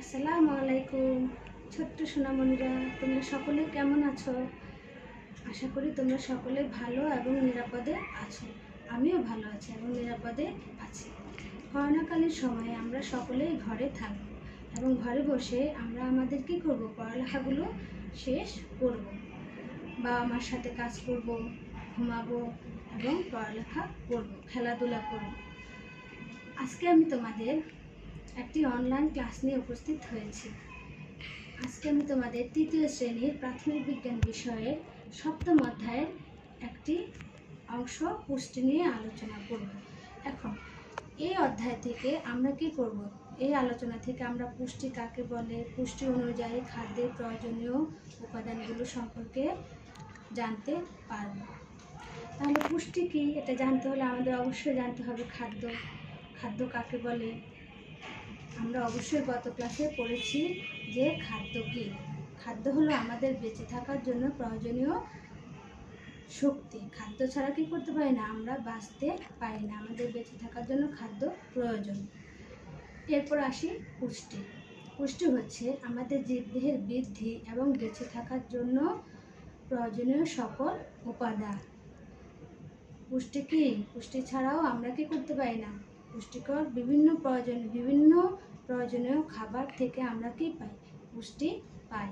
আসসালামু আলাইকুম, ছোট্ট সোনামণিরা, তোমরা সকলে কেমন আছো? আশা করি তোমরা সকলে ভালো এবং নিরাপদে আছো। আমিও ভালো আছি এবং নিরাপদে আছি। করোনাকালীন সময়ে আমরা সকলেই ঘরে থাকব এবং ঘরে বসে আমরা আমাদের কি করব? পড়ালেখাগুলো শেষ করব। বাবা মার সাথে কাজ করব, ঘুমাবো এবং পড়ালেখা করব, খেলাধুলা করব। আজকে আমি তোমাদের একটি অনলাইন ক্লাস নিয়ে উপস্থিত হয়েছি। আজকে আমি তোমাদের তৃতীয় শ্রেণির প্রাথমিক বিজ্ঞান বিষয়ের সপ্তম অধ্যায়ের একটি অংশ পুষ্টি নিয়ে আলোচনা করব। এখন, এই অধ্যায় থেকে আমরা কি করব? এই আলোচনা থেকে আমরা পুষ্টি কাকে বলে, পুষ্টি অনুযায়ী খাদ্যের প্রয়োজনীয় উপাদানগুলো সম্পর্কে জানতে পারব। তাহলে পুষ্টি কি? এটা জানতে হলে আমাদের অবশ্যই জানতে হবে খাদ্য। খাদ্য কাকে বলে? আমরা অবশ্যই গত ক্লাসে পড়েছি যে খাদ্য কী? খাদ্য হলো আমাদের বেঁচে থাকার জন্য প্রয়োজনীয় শক্তি। খাদ্য ছাড়া কি করতে পারি না? আমরা বাঁচতে পারি না। আমাদের বেঁচে থাকার জন্য খাদ্য প্রয়োজন। এরপর আসি পুষ্টি। পুষ্টি হচ্ছে আমাদের জীবদেহের বৃদ্ধি এবং বেঁচে থাকার জন্য প্রয়োজনীয় সকল উপাদান। পুষ্টি কি? পুষ্টি ছাড়াও আমরা কি করতে পারি না? পুষ্টিকর বিভিন্ন প্রয়োজন, বিভিন্ন প্রয়োজনীয় খাবার থেকে আমরা কি পাই? পুষ্টি পাই।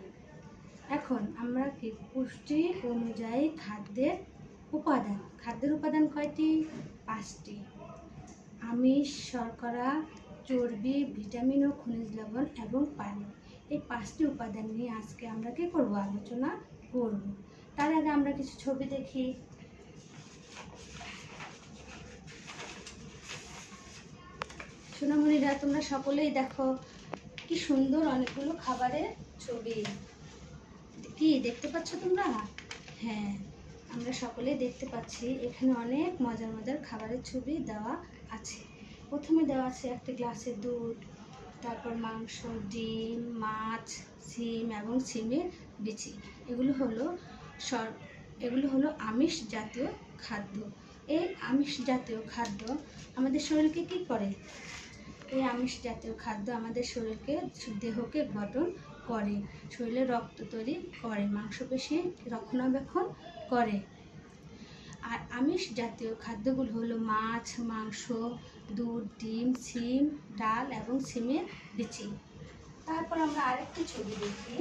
এখন আমরা কি পুষ্টি অনুযায়ী খাদ্যের উপাদান? খাদ্যের উপাদান কয়টি? পাঁচটি। আমিষ, শর্করা, চর্বি, ভিটামিন ও খনিজ লবণ এবং পানি। এই পাঁচটি উপাদান নিয়ে আজকে আমরা কি করব? আলোচনা করব। তার আগে আমরা কিছু ছবি দেখি। সোনামণিরা, তোমরা সকলেই দেখো কি সুন্দর অনেকগুলো খাবারের ছবি। কি, দেখতে পাচ্ছ তোমরা? হ্যাঁ আমরা সকলেই দেখতে পাচ্ছি। এখানে অনেক মজার মজার খাবারের ছবি দেওয়া আছে। প্রথমে দেওয়া আছে একটা গ্লাসে দুধ, তারপর মাংস, ডিম, মাছ, সিম এবং সিমের বিচি। এগুলো হলো সর, এগুলো হলো আমিষ জাতীয় খাদ্য। এই আমিষ জাতীয় খাদ্য আমাদের শরীরকে কি করে? এই আমিষ জাতীয় খাদ্য আমাদের শরীরকে, দেহকে গঠন করে। শরীরে রক্ত তৈরি করে, মাংসপেশি রক্ষণাবেক্ষণ করে। আর আমিষ জাতীয় খাদ্যগুলো হলো মাছ, মাংস, দুধ, ডিম, সিম, ডাল এবং সিমের বিচি। তারপর আমরা আরেকটি ছবি দেখি।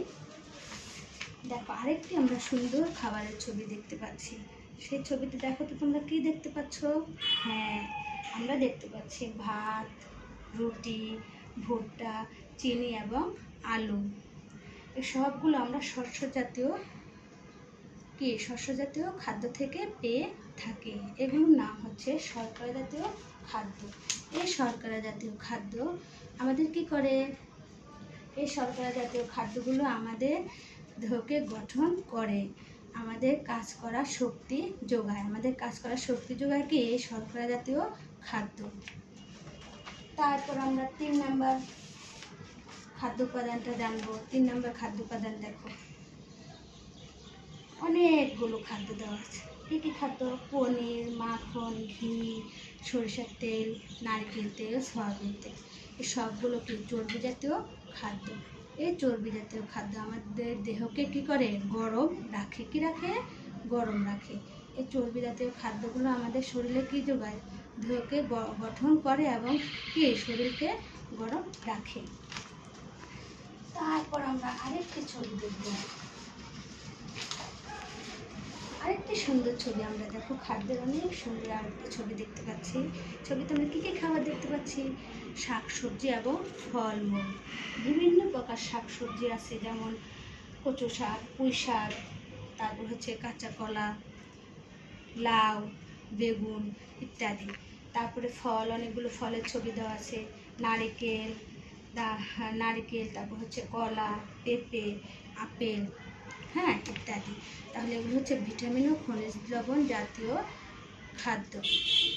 দেখো, আরেকটি আমরা সুন্দর খাবারের ছবি দেখতে পাচ্ছি। সেই ছবিতে দেখো তো তোমরা কি দেখতে পাচ্ছ? হ্যাঁ আমরা দেখতে পাচ্ছি ভাত রুটি, ভুট্টা, চিনি এবং আলু। এই সবগুলো আমরা শস্য জাতীয় কি? শস্য জাতীয় খাদ্য থেকে পেয়ে থাকি। এগুলোর নাম হচ্ছে শর্করা জাতীয় খাদ্য। এই শর্করা জাতীয় খাদ্য আমাদের কি করে? এই শর্করা জাতীয় খাদ্যগুলো আমাদের দেহকে গঠন করে। আমাদের কাজ করার শক্তি যোগায়। আমাদের কাজ করার শক্তি যোগায় কি? এই শর্করা জাতীয় খাদ্য। তারপর আমরা তিন নাম্বার খাদ্য উপাদানটা জানব। তিন নম্বর খাদ্য উপাদান দেখো। অনেকগুলো খাদ্য দেওয়া আছে। কী কী খাদ্য? পনির, মাখন, ঘি, সরিষার তেল, নারকেল তেল, সয়াবিন তেল। এই সবগুলো কি চর্বি জাতীয় খাদ্য? এই চর্বি জাতীয় খাদ্য আমাদের দেহকে কি করে? গরম রাখে। কি রাখে? গরম রাখে। এই চর্বি জাতীয় খাদ্যগুলো আমাদের শরীরে কি যোগায়? দেহকে গঠন করে এবং কি? শরীরকে গরম রাখে। তারপর আমরা আরেকটি ছবি দেখব। আরেকটি সুন্দর ছবি আমরা দেখো, খাদ্যের অনেক সুন্দর আরেকটি ছবি দেখতে পাচ্ছি। ছবিতে আমরা কী কী খাবার দেখতে পাচ্ছি? শাক সবজি এবং ফলমূল। বিভিন্ন প্রকার শাক সবজি আছে, যেমন কচু শাক পুঁই শাক তারপর হচ্ছে কাঁচা কলা লাউ বেগুন ইত্যাদি। তারপরে ফল, অনেকগুলো ফলের ছবি দেওয়া আছে। নারিকেল, দা- নারিকেল, তারপর হচ্ছে কলা, পেঁপে, আপেল হ্যাঁ ইত্যাদি। তাহলে এগুলো হচ্ছে ভিটামিন ও খনিজ লবণ জাতীয় খাদ্য।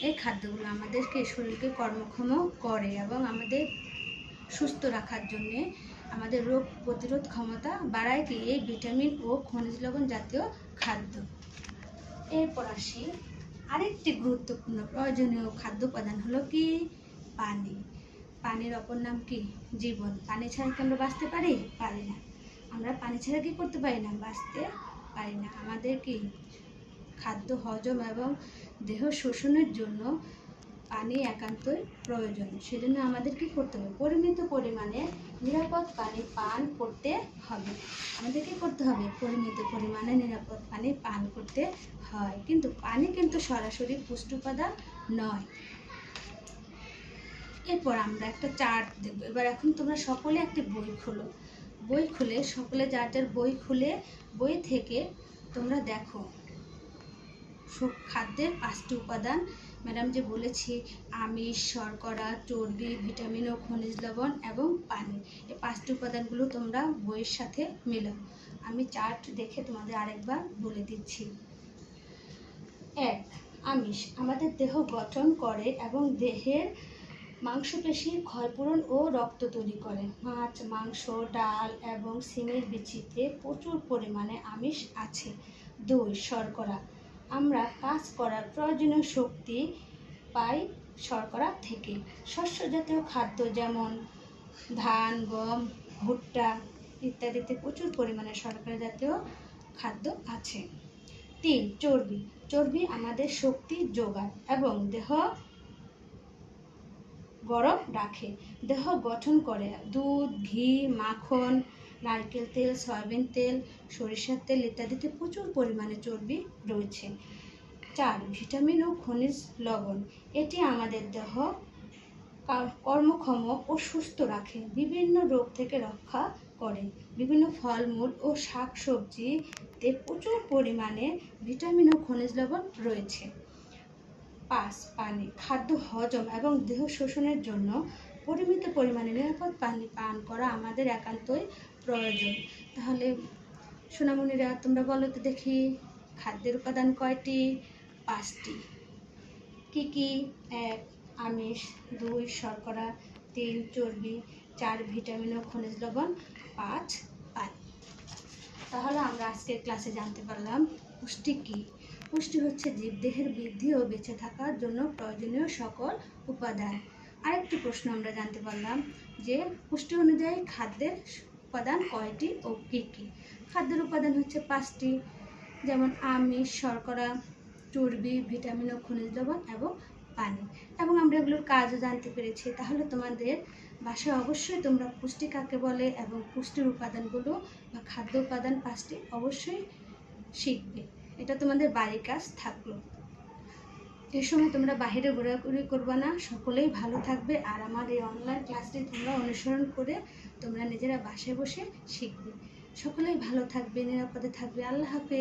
এই খাদ্যগুলো আমাদেরকে শরীরকে কর্মক্ষম করে এবং আমাদের সুস্থ রাখার জন্যে আমাদের রোগ প্রতিরোধ ক্ষমতা বাড়ায় কি এই ভিটামিন ও খনিজ লবণ জাতীয় খাদ্য। এরপর আসি আরেকটি গুরুত্বপূর্ণ প্রয়োজনীয় খাদ্য উপাদান হলো কি? পানি। পানির অপর নাম কি? জীবন। পানি ছাড়া কি আমরা বাঁচতে পারি? পারি না। আমরা পানি ছাড়া কি করতে পারি না? বাঁচতে পারি না। আমাদের কি? খাদ্য হজম এবং দেহ শোষণের জন্য পানি একান্তই প্রয়োজন। সেজন্য আমাদের কি করতে হবে। পরিমিত পরিমাণে নিরাপদ পানি পান করতে হবে। আমাদের কি করতে হবে পরিমিত পরিমাণে নিরাপদ পানি পান করতে হয়। কিন্তু পানি কিন্তু সরাসরি পুষ্টি উপাদান নয়। এরপর আমরা একটা চার্ট দেব এবার এখন তোমরা সকলে একটি বই খোলো। বই খুলে, সকলে যার যার বই খুলে, বই থেকে তোমরা দেখো। খাদ্যের পাঁচটি উপাদান ম্যাডাম যে বলেছি, আমিষ, শর্করা, চর্বি, ভিটামিন ও খনিজ লবণ এবং পানি, এই পাঁচটি উপাদানগুলো তোমরা বইয়ের সাথে মেলাও। আমি চার্ট দেখে তোমাদের আরেকবার বলে দিচ্ছি। এক, আমিষ। আমাদের দেহ গঠন করে এবং দেহের মাংসপেশির ক্ষয়পূরণ ও রক্ত তৈরি করে। মাছ, মাংস, ডাল এবং সিমের বিচিতে প্রচুর পরিমাণে আমিষ আছে। দুই, শর্করা। আমরা কাজ করার প্রয়োজনীয় শক্তি পাই শর্করা থেকে। শস্য জাতীয় খাদ্য যেমন ধান, গম, ভুট্টা ইত্যাদিতে প্রচুর পরিমাণে শর্করা জাতীয় খাদ্য আছে। তিন, চর্বি। চর্বি আমাদের শক্তি যোগায় এবং দেহ গরম রাখে। দেহ গঠন করে দুধ, ঘি, মাখন নারকেল তেল, সয়াবিন তেল, সরিষার তেল ইত্যাদিতে প্রচুর পরিমাণে চর্বি রয়েছে। চার, ভিটামিন ও খনিজ লবণ। এটি আমাদের দেহ কর্মক্ষম ও সুস্থ রাখে। বিভিন্ন রোগ থেকে রক্ষা করে। বিভিন্ন ফলমূল ও শাকসবজিতে প্রচুর পরিমাণে ভিটামিন ও খনিজ লবণ রয়েছে। পাঁচ, পানি, খাদ্য হজম এবং দেহ শোষণের জন্য পরিমিত পরিমাণে নিরাপদ পানি পান করা আমাদের একান্তই প্রয়োজন। তাহলে সোনামণিরা, তোমরা বলো তো দেখি খাদ্যের উপাদান কয়টি? পাঁচটি। কি কি? এক, আমিষ, দুই, শর্করা, তিন, চর্বি, চার, ভিটামিন ও খনিজ লবণ, পাঁচ, পানি। তাহলে আমরা আজকের ক্লাসে জানতে পারলাম পুষ্টি কী? পুষ্টি হচ্ছে জীবদেহের বৃদ্ধি ও বেঁচে থাকার জন্য প্রয়োজনীয় সকল উপাদান। আরেকটি প্রশ্ন আমরা জানতে পারলাম যে পুষ্টি অনুযায়ী খাদ্যের উপাদান কয়টি ও কী কী? খাদ্যের উপাদান হচ্ছে পাঁচটি, যেমন আমিষ, শর্করা, চর্বি, ভিটামিন ও খনিজ লবণ এবং পানি। এবং আমরা এগুলোর কাজও জানতে পেরেছি। তাহলে তোমাদের বাসায় অবশ্যই তোমরা পুষ্টি কাকে বলে এবং পুষ্টির উপাদানগুলো বা খাদ্য উপাদান পাঁচটি অবশ্যই শিখবে। এটা তোমাদের বাড়ির কাজ থাকল। এই সময় তোমরা বাহিরে ঘোরাঘুরি করবে না। সকলেই ভালো থাকবে। আর আমার এই অনলাইন ক্লাসটি তোমরা অনুসরণ করে তোমরা নিজেরা বাসায় বসে শিখবে। সকলেই ভালো থাকবে, নিরাপদে থাকবে। আল্লাহ হাফেজ।